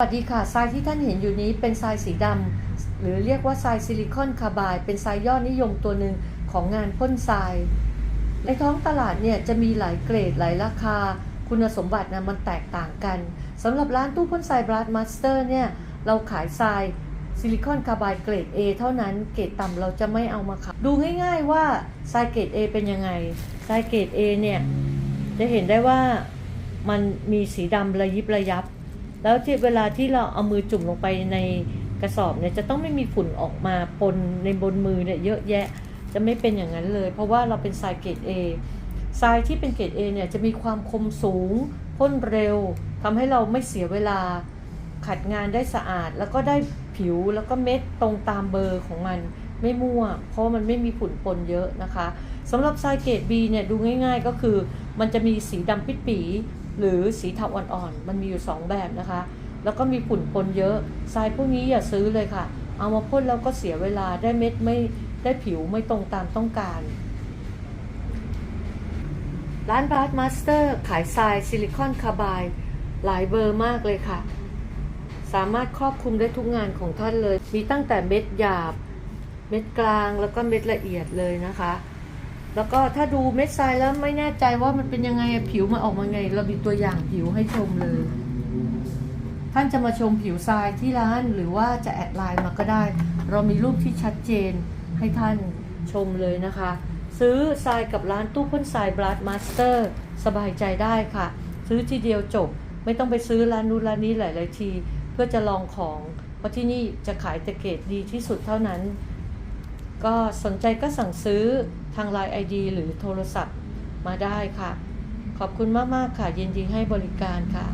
สวัสดีค่ะทรายที่ท่านเห็นอยู่นี้เป็นทรายสีดำหรือเรียกว่าทรายซิลิคอนคาร์บายเป็นทรายยอดนิยมตัวหนึ่งของงานพ่นทราย ในท้องตลาดเนี่ยจะมีหลายเกรดหลายราคา คุณสมบัตินะมันแตกต่างกันสำหรับร้านตู้พ่นทรายบลัดมาสเตอร์เนี่ยเราขายทรายซิลิคอนคาร์บายเกรด A เท่านั้นเกรดต่ำเราจะไม่เอามาขายดูง่ายๆว่าทรายเกรด A เป็นยังไงทรายเกรด A เนี่ยจะเห็นได้ว่ามันมีสีดำระยิบระยับ แล้วที่เวลาที่เราเอามือจุ่มลงไปในกระสอบเนี่ยจะต้องไม่มีฝุ่นออกมาปนในบนมือเนี่ยเยอะแยะจะไม่เป็นอย่างนั้นเลย เพราะว่าเราเป็นทรายเกรด A ทรายที่เป็นเกรด A เนี่ยจะมีความคมสูงพ่นเร็วทำให้เราไม่เสียเวลาขัดงานได้สะอาด แล้วก็ได้ผิวแล้วก็เม็ดตรงตามเบอร์ของมันไม่มั่ว เพราะมันไม่มีฝุ่นปนเยอะนะคะสำหรับทรายเกรด B เนี่ยดูง่าย ๆ ก็คือ มันจะมีสีดำปิดปี หรือสีเทาอ่อนๆมันมีอยู่ 2 แบบนะคะ แล้วก็มีฝุ่นปนเยอะทรายพวกนี้อย่าซื้อเลยค่ะ เอามาพ่นแล้วก็เสียเวลาได้เม็ดไม่ได้ผิวไม่ตรงตามต้องการ ร้านบาร์มาสเตอร์ขายทรายซิลิคอนคาร์บายหลายเบอร์มากเลยค่ะ สามารถครอบคลุมได้ทุกงานของท่านเลย มีตั้งแต่เม็ดหยาบ เม็ดกลางแล้วก็เม็ดละเอียดเลยนะคะ แล้วก็ถ้าดูเม็ดทรายแล้วไม่แน่ใจว่ามันเป็นยังไงผิวมันออกมาไง เรามีตัวอย่างผิวให้ชมเลย ท่านจะมาชมผิวทรายที่ร้านหรือว่าจะแอดไลน์มาก็ได้ เรามีรูปที่ชัดเจนให้ท่านชมเลยนะคะ ซื้อทรายกับร้านตู้พ่นทรายบลัดมาสเตอร์สบายใจได้ค่ะ ซื้อทีเดียวจบ ไม่ต้องไปซื้อร้านนู้นร้านนี้หลาย ๆ ที เพื่อจะลองของ เพราะที่นี่จะขายแต่เกรดดีที่สุดเท่านั้น ก็สนใจก็สั่งซื้อทาง Line ID หรือโทรศัพท์มาได้ค่ะ ขอบคุณมาก ๆ ค่ะยินดีให้บริการค่ะ